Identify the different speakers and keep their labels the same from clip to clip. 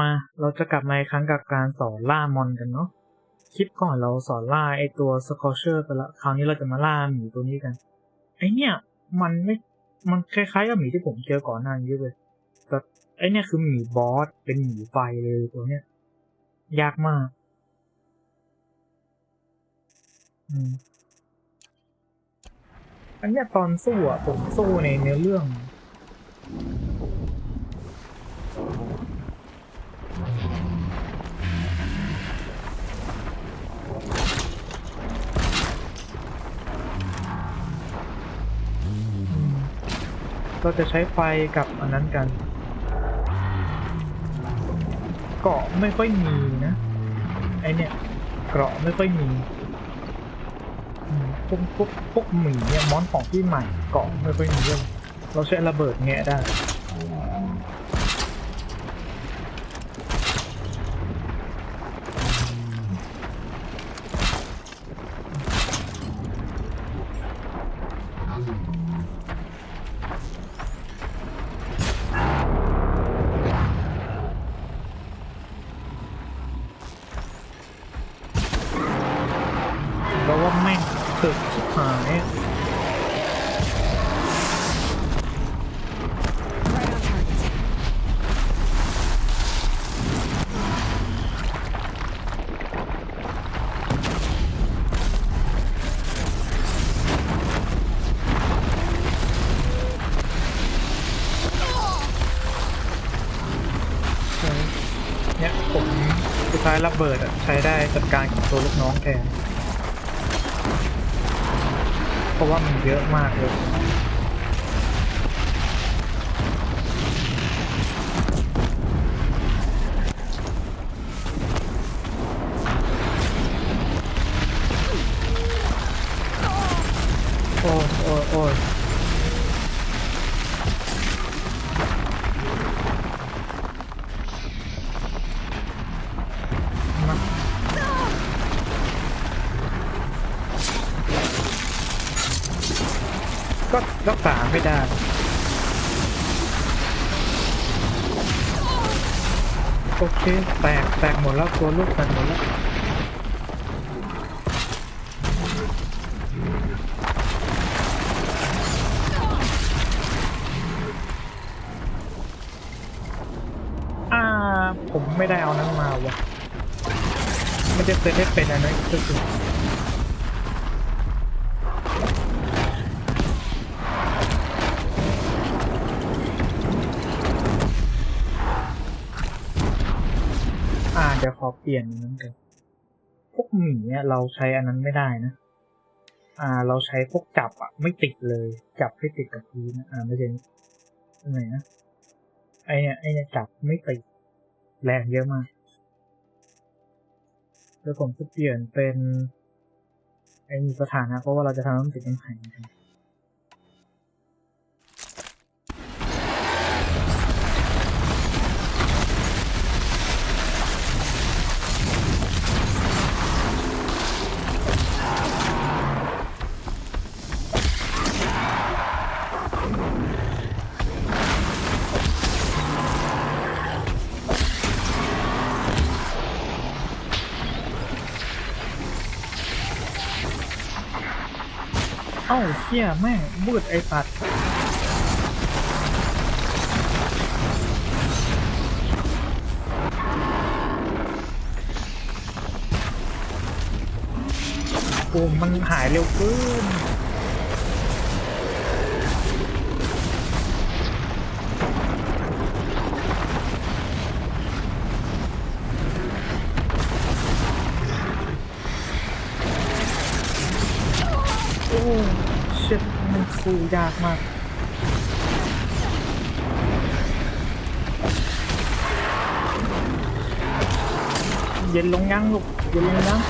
Speaker 1: มาเราจะกลับมาอีกครั้งกับการสอนล่ามอนกันเนาะคลิปก่อนเราสอนล่าไอตัวสกอร์เชอร์ไปละคราวนี้เราจะมาล่าหมีตัวนี้กัน ไอเนี่ย มันไม่มันคล้ายๆกับหมีที่ผมเจอก่อนหน้านี้เลยแต่ไอเนี่ยคือหมีบอสเป็นหมีไฟเลยตัวเนี้ยยากมากอืมอันเนี้ยตอนสู้อะผมสู้ในเนื้อเรื่อง เราจะใช้ไฟกับอันนั้นกันเกาะไม่ค่อยมีนะไอเนี่ยเกราะไม่ค่อยมีพวกพวกพวกหมีเนี่ยมอนของที่ใหม่เกาะไม่ค่อยมีเยอะเราใช้ระเบิดแงะได้ ราะว่าแม่งถึกชิบหายเนี่ยผมสุดท้ายระเบิดอะใช้ได้จัดการกับตัวลูกน้องแทน ราะว่ามันเยอะมากเลย รักษาไม่ได้ โอเค แตก แตกหมดแล้วตัวลูกแตกหมดแล้วอ่าผมไม่ได้เอานั้นมาวะไม่ได้เป็นได้เป็นอันนั้นก็คือ อ่าเดี๋ยวขอเปลี่ยนนั้นกันพวกหมีเนี่ยเราใช้อันนั้นไม่ได้นะ อ่า เราใช้พวกจับอะ ไม่ติดเลย จับให้ติดกับพื้นนะอ่าไม่ใช่ตรงไหนนะไอเนี่ยไอเนี่ยจับไม่ติดแรงเยอะมากแล้วผมจะเปลี่ยนเป็นไอมีสถานะเพราะว่าเราจะทำให้มันติดน้ำแข็งกันเอ้าเชี่ยแม่งมืดไอ้สัตว์โอ้มันหายเร็วเกิน สู้ยากมากเย็นลงยังลูกเย็นลงยัง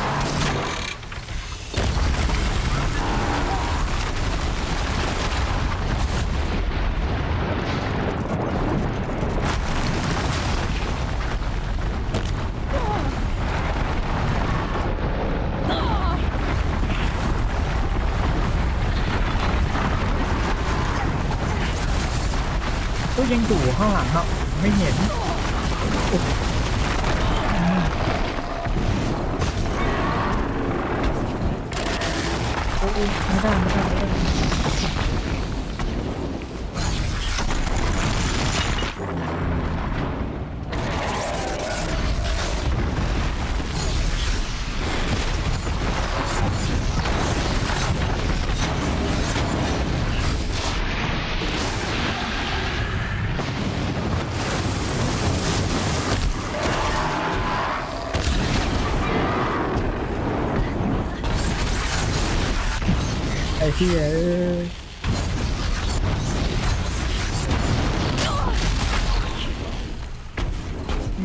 Speaker 1: ก็ยังอยู่ข้างหลังครับไม่เห็นไม่ได้ไม่ได้ ยเอ้ย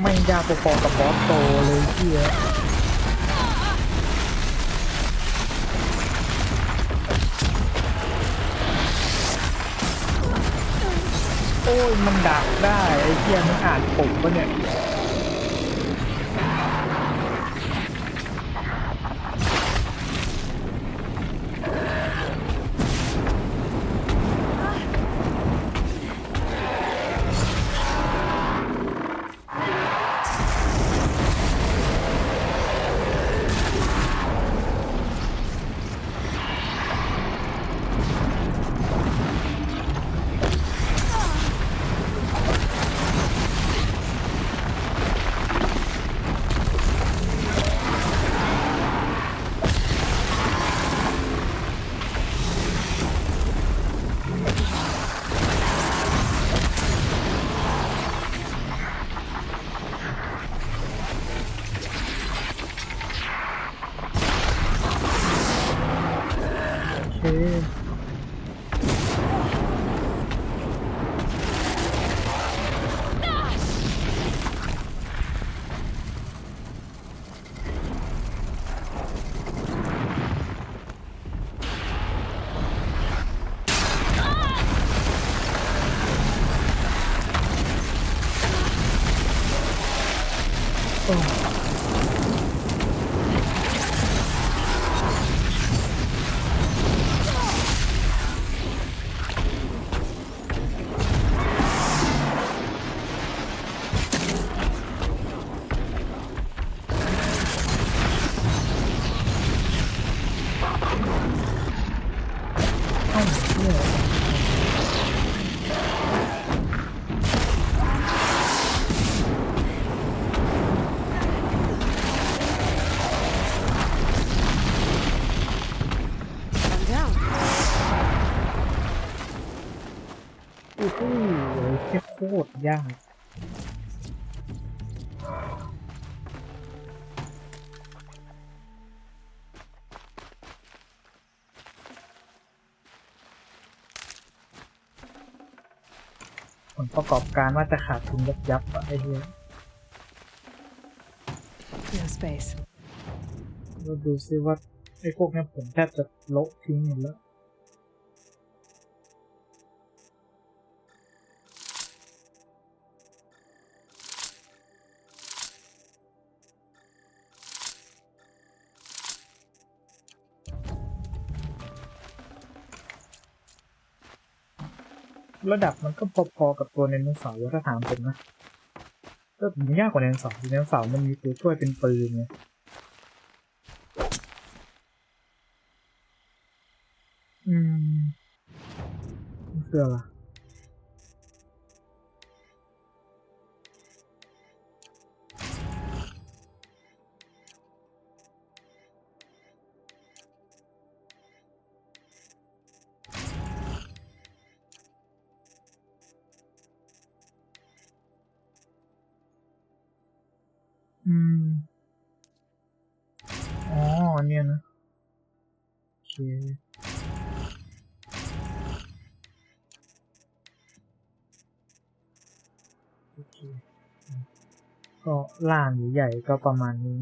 Speaker 1: ไม่ยากพอๆกับบอสโตเลยเฮียโอ้ยมันดักได้ไอ้เฮียมันอ่านปุ่มปะเนี่ย ตรยากผลประกอบการว่าจะขาดทุนยับยับๆอะไอ้เหี้ย
Speaker 2: No space.
Speaker 1: เราดูซิว่าไอ้พวกเนี้ยผมแทบจะโละทิ้งหมดแล้ว ระดับมันก็พอๆกับตัวเนนเสาถ้าถามผมนะก็มันยากกว่าเนนเสาเนนเสามันมีตัวช่วยเป็นปืนไงอืมมันคืออะ อันเนี้ยนะโอเคโอเคก็ล่างใหญ่ๆก็ประมาณนี้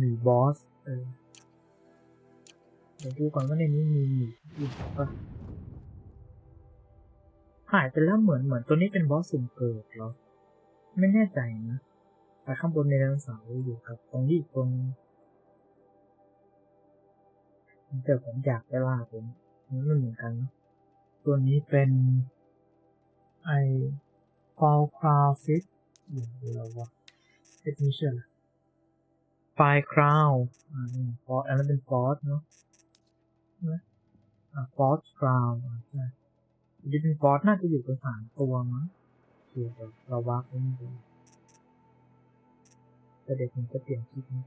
Speaker 1: มีบอสเออเดี๋ยวดูก่อนว่าในนี้มีหมีอีกปะหายไปแล้วเหมือนเหมือนตัวนี้เป็นบอสสุ่มเกิดเหรอ ไม่แน่ใจนะแต่ข้างบนในดโนเสาอยู่ครับ ตรงนี้อีกตรง แต่ผมอยากไปล่าผมมันไม่เหมือนกันเนอะตัวนี้เป็นไอฟอลคราวฟิตอยู่แล้ววะเอ็ดมิชชั่นไฟคราวอ่าฟอสอันนั้นเป็นฟอสเนาะใช่ไหมอ่าฟอสคราวใช่อันนี้เป็นฟอสน่าจะอยู่กันสามตัวมั้งเกี่ยวกับเราวักไม่ดูแต่เด็กมันจะเปลี่ยนคลิปนี้